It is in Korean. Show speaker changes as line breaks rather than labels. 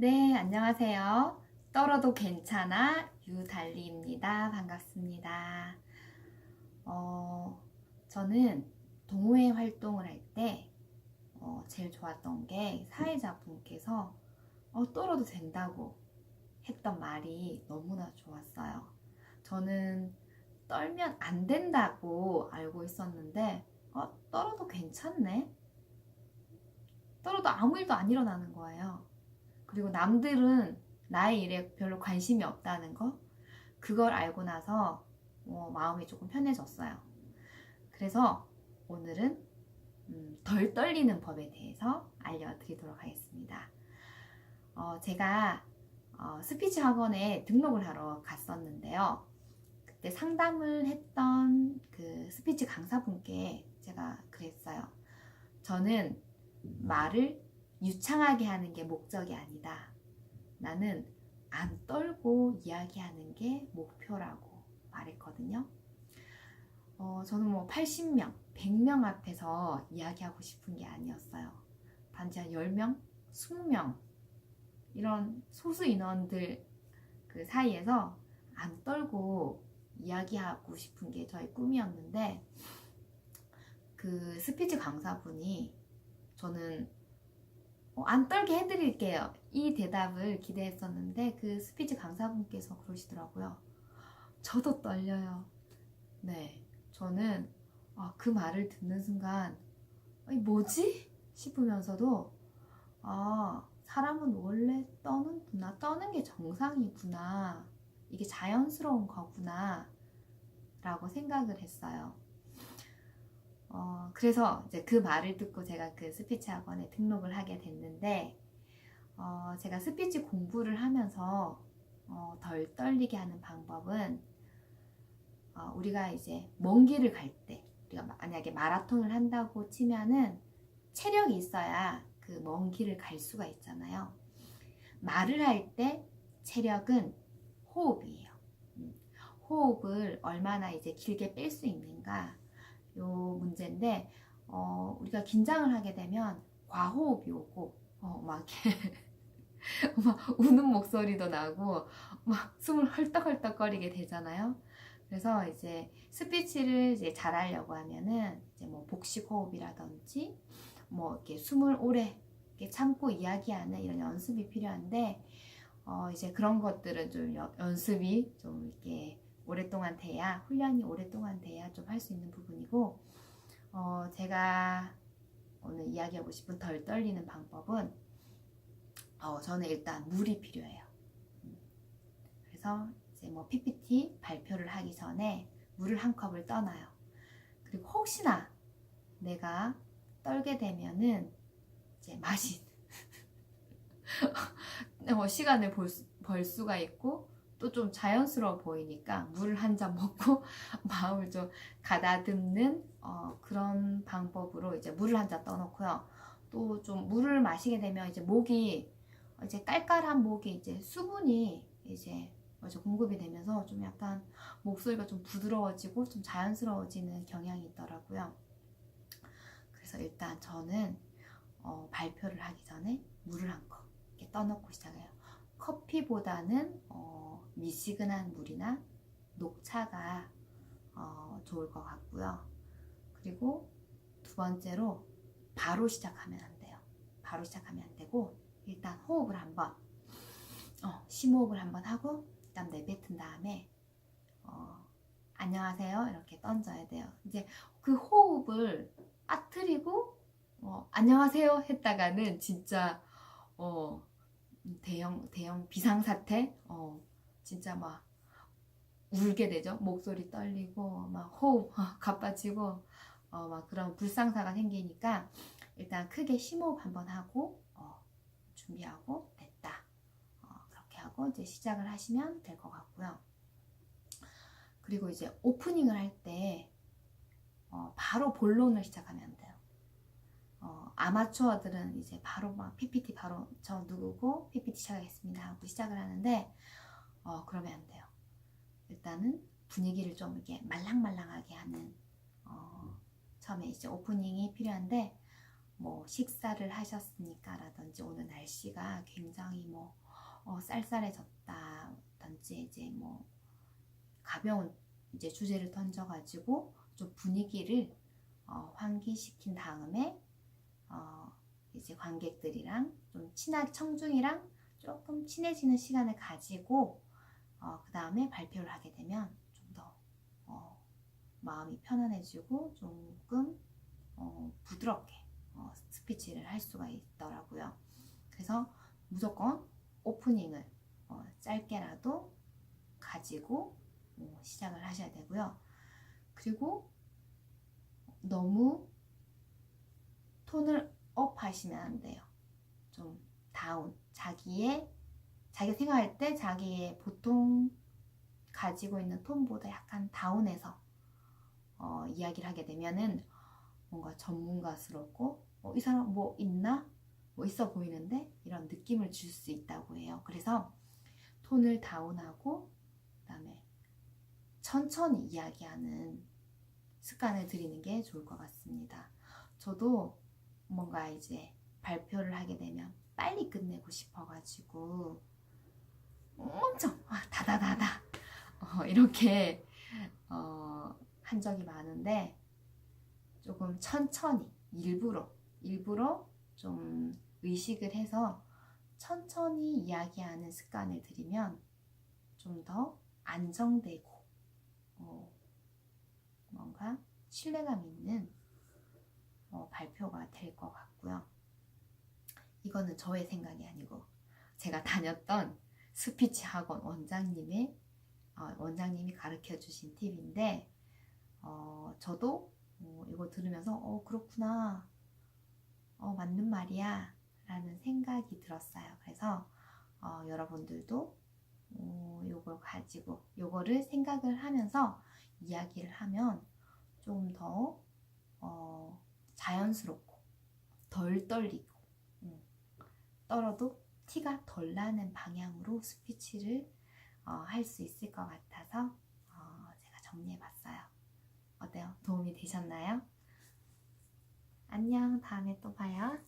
네, 안녕하세요. 떨어도 괜찮아 유달리입니다. 반갑습니다. 어, 저는 동호회 활동을 할때 어, 제일 좋았던 게 사회자분께서 어, 떨어도 된다고 했던 말이 너무나 좋았어요. 저는 떨면 안 된다고 알고 있었는데 어, 떨어도 괜찮네. 떨어도 아무 일도 안 일어나는 거예요. 그리고 남들은 나의 일에 별로 관심이 없다는 거 그걸 알고 나서 어, 마음이 조금 편해졌어요. 그래서 오늘은 음, 덜 떨리는 법에 대해서 알려드리도록 하겠습니다. 어, 제가 어, 스피치 학원에 등록을 하러 갔었는데요. 그때 상담을 했던 그 스피치 강사분께 제가 그랬어요. 저는 말을 유창하게 하는 게 목적이 아니다. 나는 안 떨고 이야기하는 게 목표라고 말했거든요. 어, 저는 뭐 80명, 100명 앞에서 이야기하고 싶은 게 아니었어요. 단지 한 10명, 20명, 이런 소수 인원들 그 사이에서 안 떨고 이야기하고 싶은 게 저의 꿈이었는데, 그 스피치 강사분이 저는 어, 안 떨게 해드릴게요. 이 대답을 기대했었는데 그 스피치 강사분께서 그러시더라고요. 저도 떨려요. 네, 저는 아, 그 말을 듣는 순간 뭐지? 싶으면서도 아 사람은 원래 떠는구나 떠는 게 정상이구나 이게 자연스러운 거구나 라고 생각을 했어요. 어, 그래서 이제 그 말을 듣고 제가 그 스피치 학원에 등록을 하게 됐는데, 어, 제가 스피치 공부를 하면서 어, 덜 떨리게 하는 방법은 어, 우리가 이제 먼 길을 갈 때, 우리가 만약에 마라톤을 한다고 치면은 체력이 있어야 그 먼 길을 갈 수가 있잖아요. 말을 할 때 체력은 호흡이에요. 음, 호흡을 얼마나 이제 길게 뺄 수 있는가. 요 문제인데 어, 우리가 긴장을 하게 되면 과호흡이 오고 어, 막 막 우는 목소리도 나고 막 숨을 헐떡헐떡 거리게 되잖아요. 그래서 이제 스피치를 이제 잘하려고 하면은 이제 뭐 복식 호흡이라든지 뭐 이렇게 숨을 오래 이렇게 참고 이야기하는 이런 연습이 필요한데 어, 이제 그런 것들은 좀 여- 연습이 좀 이렇게 오랫동안 돼야 훈련이 오랫동안 돼야 좀 할 수 있는 부분이고 어, 제가 오늘 이야기하고 싶은 덜 떨리는 방법은 어, 저는 일단 물이 필요해요. 음. 그래서 이제 뭐 PPT 발표를 하기 전에 물을 한 컵을 떠놔요. 그리고 혹시나 내가 떨게 되면은 이제 마신 어, 시간을 볼, 수- 벌 수가 있고 또 좀 자연스러워 보이니까 물 한 잔 먹고 마음을 좀 가다듬는 어, 그런 방법으로 이제 물을 한 잔 떠놓고요. 또 좀 물을 마시게 되면 이제 목이 이제 깔깔한 목이 이제 수분이 이제 먼저 공급이 되면서 좀 약간 목소리가 좀 부드러워지고 좀 자연스러워지는 경향이 있더라고요. 그래서 일단 저는 어, 발표를 하기 전에 물을 한 컵 떠놓고 시작해요. 커피보다는 어, 미지근한 물이나 녹차가 어, 좋을 것 같고요. 그리고 두 번째로 바로 시작하면 안 돼요. 바로 시작하면 안 되고 일단 호흡을 한번 어, 심호흡을 한번 하고 일단 내뱉은 다음에 어, 안녕하세요 이렇게 던져야 돼요. 이제 그 호흡을 빠뜨리고 어, 안녕하세요 했다가는 진짜 어, 대형 대형 비상 사태 어, 진짜 막 울게 되죠. 목소리 떨리고 막 호흡 어, 가빠지고 어, 막 그런 불상사가 생기니까 일단 크게 심호흡 한번 하고 어, 준비하고 됐다. 어, 그렇게 하고 이제 시작을 하시면 될 것 같고요. 그리고 이제 오프닝을 할때 어, 바로 본론을 시작하면 안 돼요. 어, 아마추어들은 이제 바로 막 PPT 바로 저 누구고 PPT 시작하겠습니다 하고 시작을 하는데 어, 그러면 안 돼요. 일단은 분위기를 좀 이렇게 말랑말랑하게 하는 어, 처음에 이제 오프닝이 필요한데 뭐 식사를 하셨습니까 라든지 오늘 날씨가 굉장히 뭐 어, 쌀쌀해졌다든지 이제 뭐 가벼운 이제 주제를 던져가지고 좀 분위기를 어, 환기시킨 다음에 어, 이제 관객들이랑 좀 친하 청중이랑 조금 친해지는 시간을 가지고 어, 그 다음에 발표를 하게 되면 좀더 어, 마음이 편안해지고 조금 어, 부드럽게 어, 스피치를 할 수가 있더라고요. 그래서 무조건 오프닝을 어, 짧게라도 가지고 어, 시작을 하셔야 되고요. 그리고 너무 톤을 업 하시면 안 돼요. 좀 다운. 자기의 자기가 생각할 때 자기의 보통 가지고 있는 톤보다 약간 다운해서 어, 이야기를 하게 되면은 뭔가 전문가스럽고 어, 이 사람 뭐 있나? 뭐 있어 보이는데 이런 느낌을 줄 수 있다고 해요. 그래서 톤을 다운하고 그다음에 천천히 이야기하는 습관을 들이는 게 좋을 것 같습니다. 저도 뭔가 이제 발표를 하게 되면 빨리 끝내고 싶어가지고 엄청 아, 다다다다 어, 이렇게 어, 한 적이 많은데 조금 천천히 일부러 일부러 좀 의식을 해서 천천히 이야기하는 습관을 들이면 좀 더 안정되고 어, 뭔가 신뢰감 있는 어, 발표가 될 것 같고요. 이거는 저의 생각이 아니고 제가 다녔던 스피치 학원 원장님의 어, 원장님이 가르쳐 주신 팁인데 어, 저도 어, 이거 들으면서 어 그렇구나 어 맞는 말이야 라는 생각이 들었어요. 그래서 어, 여러분들도 어, 요걸 가지고 요거를 생각을 하면서 이야기를 하면 좀더 어, 자연스럽고 덜 떨리고 음, 떨어도 티가 덜 나는 방향으로 스피치를 어, 할수 있을 것 같아서 어, 제가 정리해봤어요. 어때요? 도움이 되셨나요? 안녕. 다음에 또 봐요.